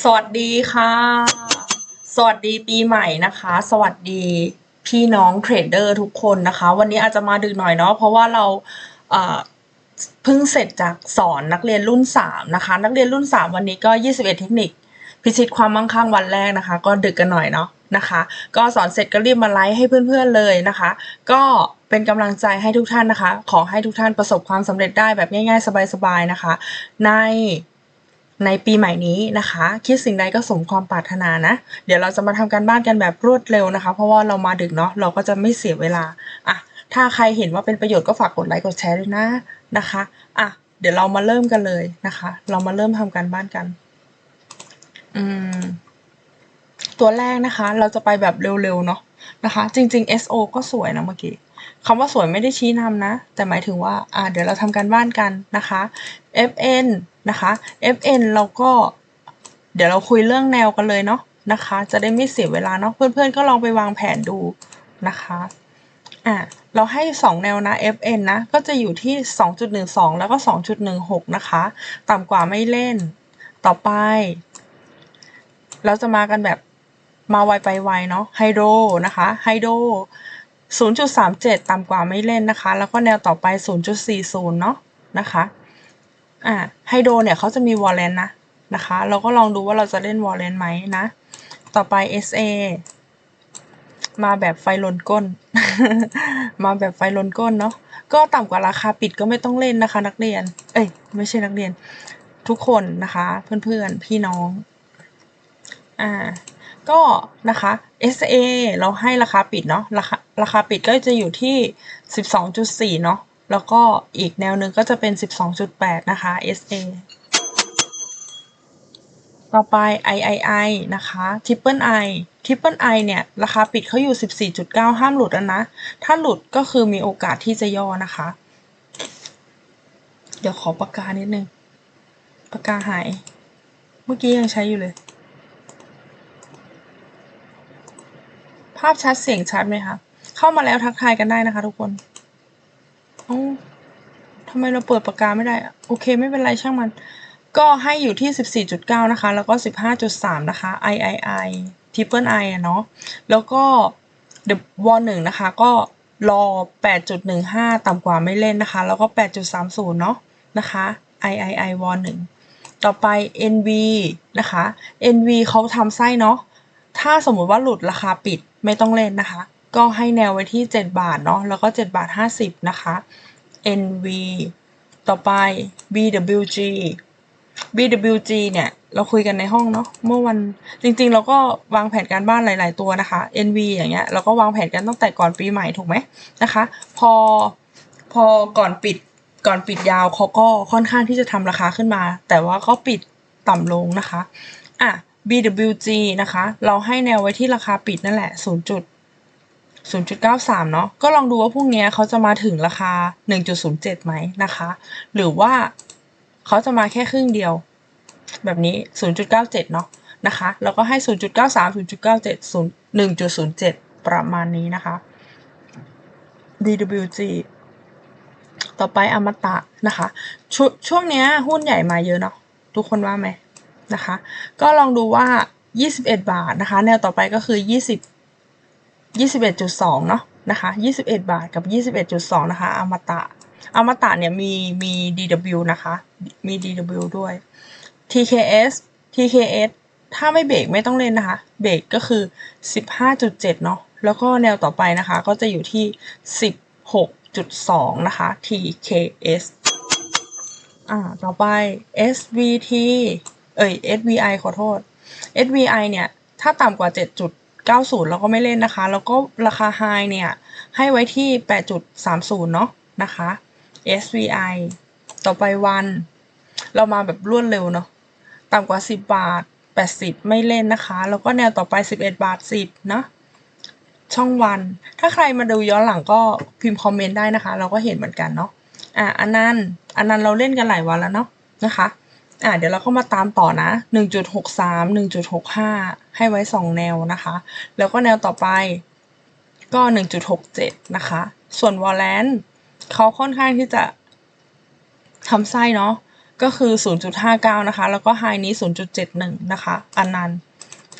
สวัสดีค่ะ สวัสดีปีใหม่นะคะ สวัสดีพี่น้องเทรดเดอร์ทุกคนนะคะ วันนี้อาจจะมาดึกหน่อยเนาะเพราะว่าเราเพิ่งเสร็จจากสอนนักเรียนรุ่น 3 นะคะ นักเรียนรุ่น 3 วันนี้ก็ 21 เทคนิค พิชิตความมั่งคั่งวันแรกนะคะ ก็ดึกกันหน่อยเนาะนะคะ ก็สอนเสร็จก็รีบมาไลฟ์ให้เพื่อนๆเลยนะคะ ก็เป็นกำลังใจให้ทุกท่านนะคะ ขอให้ทุกท่านประสบความสำเร็จได้แบบง่ายๆ สบายๆนะคะ ใน ในปีใหม่นี้นะคะ คิดสิ่งใดก็สมความปรารถนานะ เดี๋ยวเราจะมาทำการบ้านกันแบบรวดเร็วนะคะ เพราะว่าเรามาดึกเนาะเราก็จะไม่เสียเวลาอะถ้าใครเห็นว่าเป็นประโยชน์ก็ฝากกดไลค์กดแชร์ด้วยนะนะคะอะเดี๋ยวเรามาเริ่มกันเลยนะคะ เรามาเริ่มทำการบ้านกันอืมตัวแรกนะคะ เราจะไปแบบเร็วๆเนาะนะคะ จริง ๆ SO ก็สวยนะเมื่อกี้ คำว่าสวยไม่ได้ชี้นำนะ แต่หมายถึงว่าอ่าเดี๋ยวเราทำการบ้านกันนะคะ FN นะคะ FN เราก็ เดี๋ยวเราคุยเรื่องแนวกันเลยเนาะนะคะ จะได้ไม่เสียเวลาเนาะเพื่อนๆก็ลองไปวางแผนดูนะคะอะเราให้ 2 แนวนะ FN นะ ก็จะอยู่ที่ 2.12 แล้วก็ 2.16 นะคะ ต่ำกว่าไม่เล่น ต่อไป เราจะมากันแบบมาไวไปไวเนาะไฮโดรนะคะไฮโดร 0.37 ต่ำกว่าไม่เล่นนะคะ แล้วก็แนวต่อไป 0.40 เนาะนะคะอ่าไฮโดรเนี่ยเขาจะมีวอลเลนนะนะคะ เราก็ลองดูว่าเราจะเล่นวอลเลนไหมนะ ต่อไป SA มาแบบไฟลนก้น มาแบบไฟลนก้นเนาะ ก็ต่ำกว่าราคาปิดก็ไม่ต้องเล่นนะคะ นักเรียน เอ้ย ไม่ใช่นักเรียน ทุกคนนะคะ เพื่อนๆ พี่น้อง อ่า ก็นะคะ SA เราให้ราคาปิดเนาะราคาราคาปิดก็จะอยู่ที่ 12.4 เนาะแล้วก็อีกแนวหนึ่งก็จะเป็น 12.8 นะคะ SA ต่อไป III นะคะ Triple I Triple I เนี่ย ราคาปิดเขาอยู่ 14.9 ห้ามหลุดนะ ถ้าหลุดก็คือมีโอกาสที่จะย่อนะคะ เดี๋ยวขอปากกานิดนึง ปากกาหาย เมื่อกี้ยังใช้อยู่เลยาพชัดเสียงชัดไหมคะเข้ามาแล้วทักทายกันได้นะคะ ทุกคนอ้ทำไมเราเปิดปากกาไม่ได้อะโอเคไม่เป็นไรช่างมัน ก็ให้อยู่ที่ 14.9 นะคะ แล้วก็ 15.3 นะคะ III Triple I อะเนาะแล้วก็ The Wall 1นะคะ ก็รอ 8.15 ต่ำกว่าไม่เล่นนะคะ แล้วก็ 8.30 เนาะนะคะ III Wall 1ต่อไป NV นะคะ NV เขาทำไส้เนาะถ้าสมมติว่าหลุดราคาปิด ไม่ต้องเล่นนะคะ ก็ให้แนวไว้ที่ 7 บาทเนาะแล้วก็ 7 บาท 50 นะคะ NV ต่อไป BWG BWG เนี่ย เราคุยกันในห้องเนาะเมื่อวันจริงๆ เราก็วางแผนการบ้านหลาย ๆ ตัวนะคะ NV อย่างเงี้ยเราก็วางแผนกันตั้งแต่ก่อนปีใหม่ถูกไหมนะคะ พอพอก่อนปิดก่อนปิดยาวเขาก็ค่อนข้างที่จะทำราคาขึ้นมา แต่ว่าก็ปิดต่ำลงนะคะ อะ BWG นะคะ เราให้แนวไว้ที่ราคาปิดนั่นแหละ 0. 0.93 เนาะ ก็ลองดูว่าพรุ่งนี้เขาจะมาถึงราคา 1.07 ไหมนะคะ หรือว่าเขาจะมาแค่ครึ่งเดียว แบบนี้ 0.97 เนาะนะคะ แล้วก็ให้ 0.93 0.97 1.07 ประมาณนี้นะคะ DWG ต่อไปอมตะนะคะชช่วงเนี้ยหุ้นใหญ่มาเยอะเนาะทุกคนว่าไหม นะคะ ก็ลองดูว่า 21 บาทนะคะ แนวต่อไปก็คือ 20 21.2เนาะนะคะ 21 บาทกับ 21.2 นะคะอมตะอมตะเนี่ยมีมี DW นะคะ มี DW ด้วย TKS TKS ถ้าไม่เบรกไม่ต้องเล่นนะคะ เบรกก็คือ 15.7 เนาะ แล้วก็แนวต่อไปนะคะ ก็จะอยู่ที่ 16.2 นะคะ TKS อ่า ต่อไป SVT เอ้ย SVI ขอโทษ SVI เนี่ย ถ้าต่ำกว่า 7.90 เราก็ไม่เล่นนะคะ แล้วก็ราคา High เนี่ย ให้ไว้ที่ 8.30 เนาะนะคะ SVI ต่อไปวัน เรามาแบบรวดเร็วเนาะต่ำกว่า 10 บาท 80 ไม่เล่นนะคะ แล้วก็แนวต่อไป 11 บาท 10เนาะช่องวัน ถ้าใครมาดูย้อนหลังก็พิมพ์คอมเมนต์ได้นะคะ เราก็เห็นเหมือนกันเนาะอะอันนั้นอันนั้นเราเล่นกันหลายวันแล้วเนาะนะคะ อะเดี๋ยวเราก็มาตามต่อนะ 1.63 1.65 ให้ไว้ 2 แนวนะคะ แล้วก็แนวต่อไปก็ 1.67 นะคะ ส่วนวอลเลนเขาค่อนข้างที่จะทำไส้เนาะ ก็คือ 0.59 นะคะ แล้วก็ไฮนี้ 0.71 นะคะ อันนั้น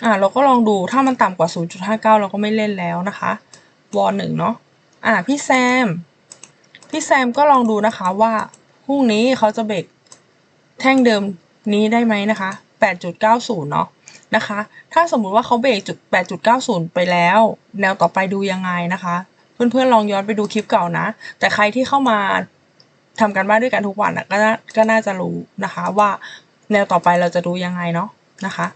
อ่าเราก็ลองดูถ้ามันต่ำกว่า 0.59 เราก็ไม่เล่นแล้วนะคะ วอลหนึ่งเนาะ อ่าพี่แซม พี่แซมก็ลองดูนะคะว่าพรุ่งนี้เขาจะเบรก แท่งเดิมนี้ได้ไหมนะคะ 8.90 เนาะนะคะ ถ้าสมมุติว่าเขาเบรกจุด 8.90 ไปแล้ว แนวต่อไปดูยังไงนะคะ เพื่อนๆลองย้อนไปดูคลิปเก่านะ แต่ใครที่เข้ามาทำการบ้านด้วยกันทุกวันอะก็น่าก็น่าจะรู้นะคะว่าแนวต่อไปเราจะดูยังไงเนาะนะคะ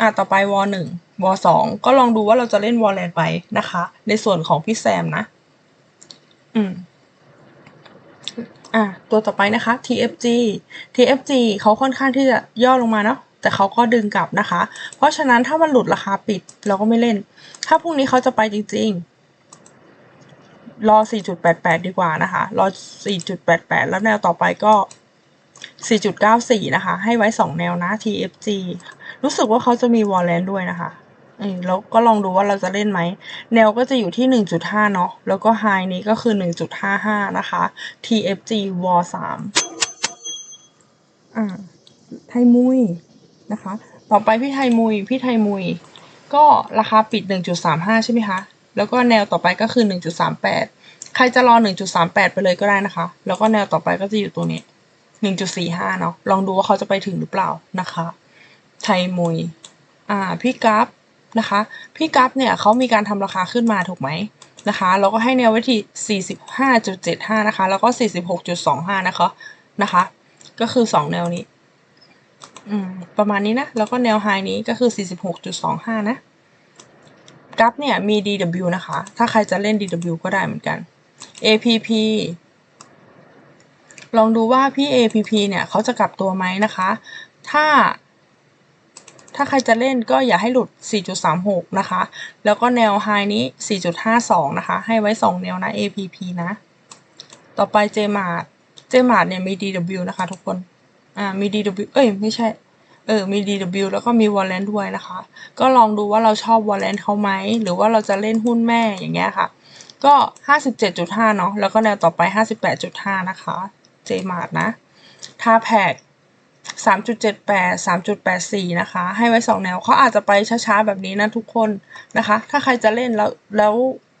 อะต่อไปวหนึ่งวสองก็ลองดูว่าเราจะเล่นวอลแลนไปนะคะ ในส่วนของพี่แซมนะ อืม อะตัวต่อไปนะคะ TFG TFG เขาค่อนข้างที่จะย่อลงมาเนาะแต่เขาก็ดึงกลับนะคะ เพราะฉะนั้นถ้ามันหลุดราคาปิดเราก็ไม่เล่น ถ้าพรุ่งนี้เขาจะไปจริงๆ รอ 4.88 ดีกว่านะคะ รอ 4.88 แล้วแนวต่อไปก็ 4.94 นะคะ ให้ไว้ 2 แนวนะ TFG รู้สึกว่าเขาจะมีวอลเลนด้วยนะคะ เออแล้วก็ลองดูว่าเราจะเล่นไหม แนวก็จะอยู่ที่ 1.5 เนาะ แล้วก็ไฮนี้ก็คือ 1.55 นะคะ TFG วอ3อ่า ไทยมุยนะคะ ต่อไปพี่ไทยมุย พี่ไทยมุย ก็ราคาปิด 1.35 ใช่ไหมคะ แล้วก็แนวต่อไปก็คือ 1.38 ใครจะรอ 1.38 ไปเลยก็ได้นะคะ แล้วก็แนวต่อไปก็จะอยู่ตัวนี้ 1.45 เนาะ ลองดูว่าเขาจะไปถึงหรือเปล่านะคะ ไทยมุย อ่า พี่กัฟ นะคะ พี่กัฟเนี่ยเขามีการทำราคาขึ้นมาถูกไหมนะคะเราก็ให้แนวไว้ที่ 45.75 นะคะ แล้วก็ 46.25 นะคะ นะคะ ก็คือ 2 แนวนี้ อืม ประมาณนี้นะ แล้วก็แนวไฮนี้ก็คือ 46.25 นะ กราฟเนี่ยมี DW นะคะ ถ้าใครจะเล่น DW ก็ได้เหมือนกัน APP ลองดูว่าพี่ APP เนี่ยเขาจะกลับตัวไหมนะคะ ถ้า ถ้าใครจะเล่นก็อย่าให้หลุด 4.36 นะคะ แล้วก็แนวไฮนี้ 4.52 นะคะ ให้ไว้ 2 แนวนะ APP นะ ต่อไป JMart JMart เนี่ยมี DW นะคะทุกคน อ่า มี DW เอ้ย ไม่ใช่ เออ มี DW แล้วก็มี Warrant ด้วยนะคะ ก็ลองดูว่าเราชอบ Warrant เขาไหม หรือว่าเราจะเล่นหุ้นแม่อย่างเงี้ยค่ะ ก็ 57.5 เนาะ แล้วก็แนวต่อไป 58.5 นะคะ JMart นะทาแพก 3.78 3.84 นะคะ ให้ไว้ 2 แนวเขาอาจจะไปช้าๆ แบบนี้นะทุกคนนะคะ ถ้าใครจะเล่นแล้วแล้ว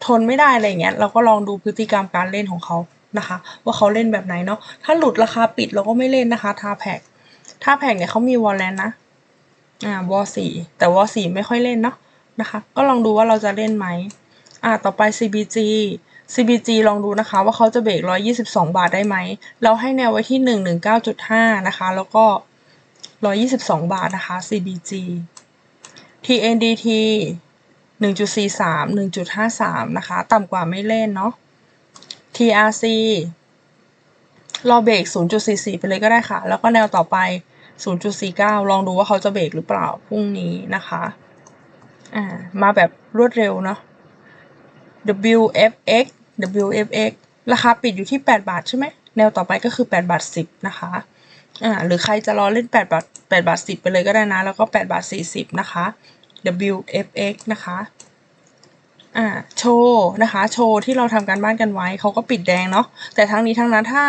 ทนไม่ได้อะไรเงี้ยเราก็ลองดูพฤติกรรมการเล่นของเขานะคะ ว่าเขาเล่นแบบไหนเนาะถ้าหลุดราคาปิดเราก็ไม่เล่นนะคะทาแพกทาแพกเนี่ยเขามีวอลเลนนะอ่าวอสี่แต่วอสี่ไม่ค่อยเล่นเนาะนะคะ ก็ลองดูว่าเราจะเล่นไหมอ่าต่อไป CBG CBG ลองดูนะคะว่าเขาจะเบรก 122 บาทได้ไหม เราให้แนวไว้ที่ 119.5 นะคะ แล้วก็ 122 บาทนะคะ CBG TNDT 1.43 1.53 นะคะ ต่ำกว่าไม่เล่นเนาะ TRC รอเบรก 0.44 ไปเลยก็ได้ค่ะ แล้วก็แนวต่อไป 0.49 ลองดูว่าเขาจะเบรกหรือเปล่าพรุ่งนี้นะคะ อ่า มาแบบรวดเร็วเนาะ WFX WFX ราคาปิดอยู่ที่ 8 บาทใช่ไหม แนวต่อไปก็คือ 8 บาท 10 นะคะ อ่า หรือใครจะรอเล่น 8 บาท 8 บาท 10 ไปเลยก็ได้นะ แล้วก็ 8 บาท 40 นะคะ WFX นะคะ อ่า โชว์นะคะ โชว์ที่เราทำการบ้านกันไว้ เขาก็ปิดแดงเนาะ แต่ทั้งนี้ทั้งนั้นถ้า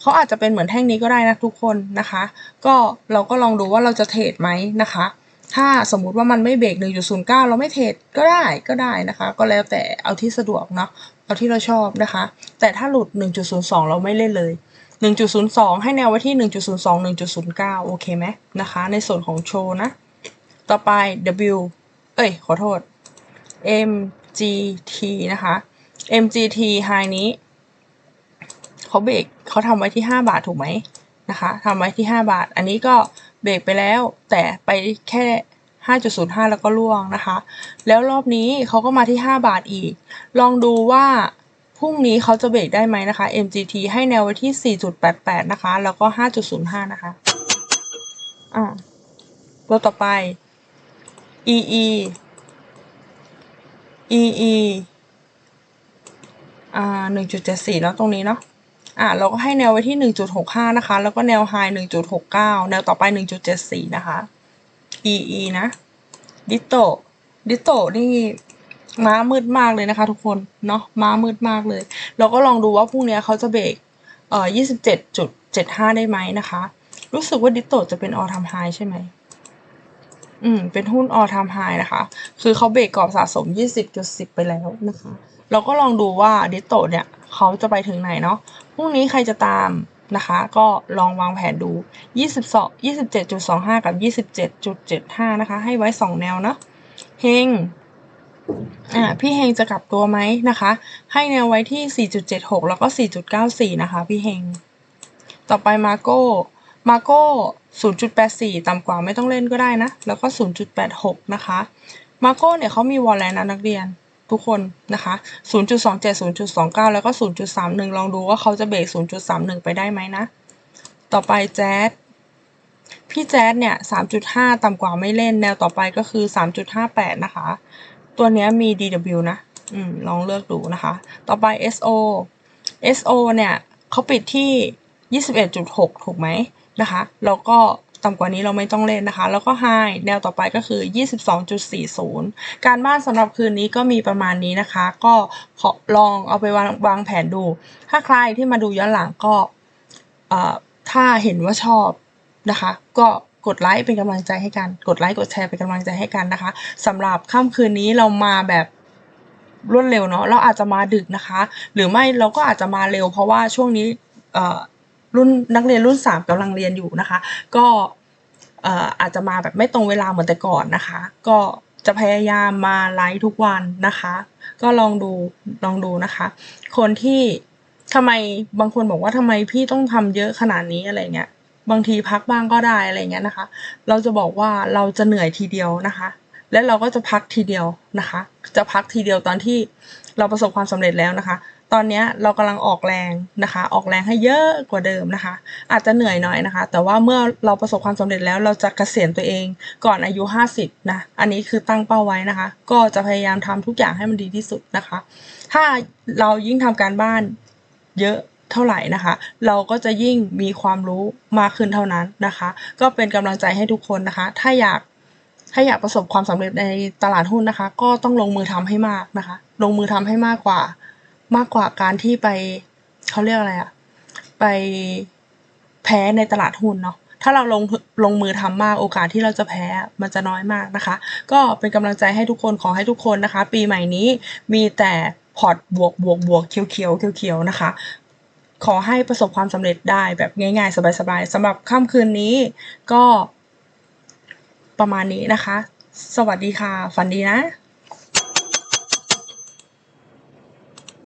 เขาอาจจะเป็นเหมือนแท่งนี้ก็ได้นะทุกคนนะคะ ก็เราก็ลองดูว่าเราจะเทรดไหมนะคะ ถ้าสมมุติว่ามันไม่เบรก1.09 เราไม่เทรดก็ได้ก็ได้นะคะ ก็แล้วแต่เอาที่สะดวกเนาะเอาที่เราชอบนะคะ แต่ถ้าหลุด 1.02 เราไม่เล่นเลย 1.02 ให้แนวไว้ที่ 1.02 1.09 โอเคไหมนะคะ ในส่วนของโชว์นะ ต่อไป W เอ้ย ขอโทษ MGT นะคะ MGT High นี้เขาเบรกเขาทำไว้ที่ 5 บาทถูกไหมนะคะทำไว้ที่ 5 บาท อันนี้ก็ เบรกไปแล้ว แต่ไปแค่ 5.05 แล้วก็ล่วงนะคะ แล้วรอบนี้เขาก็มาที่ 5 บาทอีก ลองดูว่าพรุ่งนี้เขาจะเบรกได้ไหมนะคะ MGT ให้แนวไว้ที่ 4.88 นะคะ แล้วก็ 5.05 นะคะ อ่าตัวต่อไป EE EE อ่า1.74 แล้วตรงนี้เนาะ อ่าเราก็ให้แนวไว้ที่ 1.65 นะคะ แล้วก็แนวไฮ1.69 แนวต่อไป 1.74 นะคะ EE นะดิโตดิโตนี่ม้ามืดมากเลยนะคะทุกคน เนาะม้ามืดมากเลย เราก็ลองดูว่าพรุ่งนี้เขาจะเบรกเอ่อ27.75 ได้ไหมนะคะ รู้สึกว่าดิโตจะเป็นออท m มไฮใช่ไหมอืม เป็นหุ้นออท m มไฮนะคะ คือเขาเบรกกรอบสะสม 20.10 ไปแล้วนะคะ เราก็ลองดูว่าดิสโตเนี่ยเขาจะไปถึงไหนเนาะพรุ่งนี้ใครจะตามนะคะ ก็ลองวางแผนดู 22 27.25 กับ 27.75 นะคะ ให้ไว้ 2 แนวเนาะเฮงอ่าพี่เฮงจะกลับตัวไหมนะคะ ให้แนวไว้ที่ 4.76 แล้วก็ 4.94 นะคะ พี่เฮง ต่อไปมาโก้มาโก้ 0.84 ต่ำกว่าไม่ต้องเล่นก็ได้นะ แล้วก็ 0.86 นะคะ มาโก้เนี่ยเขามีวอลเลนนะนักเรียน ทุกคนนะคะ 0.27 0.29 แล้วก็ 0.31 ลองดูว่าเขาจะเบรก0.31 ไปได้ไหมนะ ต่อไปแจ๊ดพี่แจ๊ดเนี่ย 3.5 ต่ำกว่าไม่เล่น แนวต่อไปก็คือ 3.58 นะคะ ตัวนี้มี DW นะ อืม ลองเลือกดูนะคะ ต่อไป SO SO เนี่ยเขาปิดที่ 21.6 ถูกไหมนะคะ แล้วก็ ต่ำกว่านี้เราไม่ต้องเล่นนะคะ แล้วก็ High แนวต่อไปก็คือ 22.40 การบ้านสำหรับคืนนี้ก็มีประมาณนี้นะคะ ก็ขอลองเอาไปวางวางแผนดู ถ้าใครที่มาดูย้อนหลังก็ถ้าเห็นว่าชอบนะคะ ก็กดไลค์เป็นกำลังใจให้กัน กดไลค์กดแชร์เป็นกำลังใจให้กันนะคะสำหรับค่ำคืนนี้เรามาแบบรวดเร็วเนาะเราอาจจะมาดึกนะคะ หรือไม่เราก็อาจจะมาเร็วเพราะว่าช่วงนี้เอ รุ่นนักเรียนรุ่นสามกำลังเรียนอยู่นะคะ ก็อาจจะมาแบบไม่ตรงเวลาเหมือนแต่ก่อนนะคะ ก็จะพยายามมาไลฟ์ทุกวันนะคะ ก็ลองดูลองดูนะคะ คนที่ทำไมบางคนบอกว่าทำไมพี่ต้องทำเยอะขนาดนี้อะไรเงี้ยบางทีพักบ้างก็ได้อะไรเงี้ยนะคะ เราจะบอกว่าเราจะเหนื่อยทีเดียวนะคะ และเราก็จะพักทีเดียวนะคะ จะพักทีเดียวตอนที่เราประสบความสำเร็จแล้วนะคะ ตอนนี้เรากำลังออกแรงนะคะ ออกแรงให้เยอะกว่าเดิมนะคะ อาจจะเหนื่อยหน่อยนะคะ แต่ว่าเมื่อเราประสบความสำเร็จแล้วเราจะเกษียณตัวเองก่อนอายุ 50นะอันนี้คือตั้งเป้าไว้นะคะ ก็จะพยายามทำทุกอย่างให้มันดีที่สุดนะคะ ถ้าเรายิ่งทำการบ้านเยอะเท่าไหร่นะคะ เราก็จะยิ่งมีความรู้มากขึ้นเท่านั้นนะคะ ก็เป็นกำลังใจให้ทุกคนนะคะ ถ้าอยากถ้าอยากประสบความสำเร็จในตลาดหุ้นนะคะ ก็ต้องลงมือทำให้มากนะคะ ลงมือทำให้มากกว่า มากกว่าการที่ไป เขาเรียกอะไรอะไปแพ้ในตลาดหุ้นเนาะถ้าเราลงลงมือทำมากโอกาสที่เราจะแพ้มันจะน้อยมากนะคะ ก็เป็นกำลังใจให้ทุกคนขอให้ทุกคนนะคะ ปีใหม่นี้มีแต่พอร์ตบวกบวกบวกเขียวเขียวเขียวเขียวนะคะ ขอให้ประสบความสำเร็จได้แบบง่ายๆ สบายๆสำหรับค่ำคืนนี้ก็ประมาณนี้นะคะ สวัสดีค่ะ ฝันดีนะ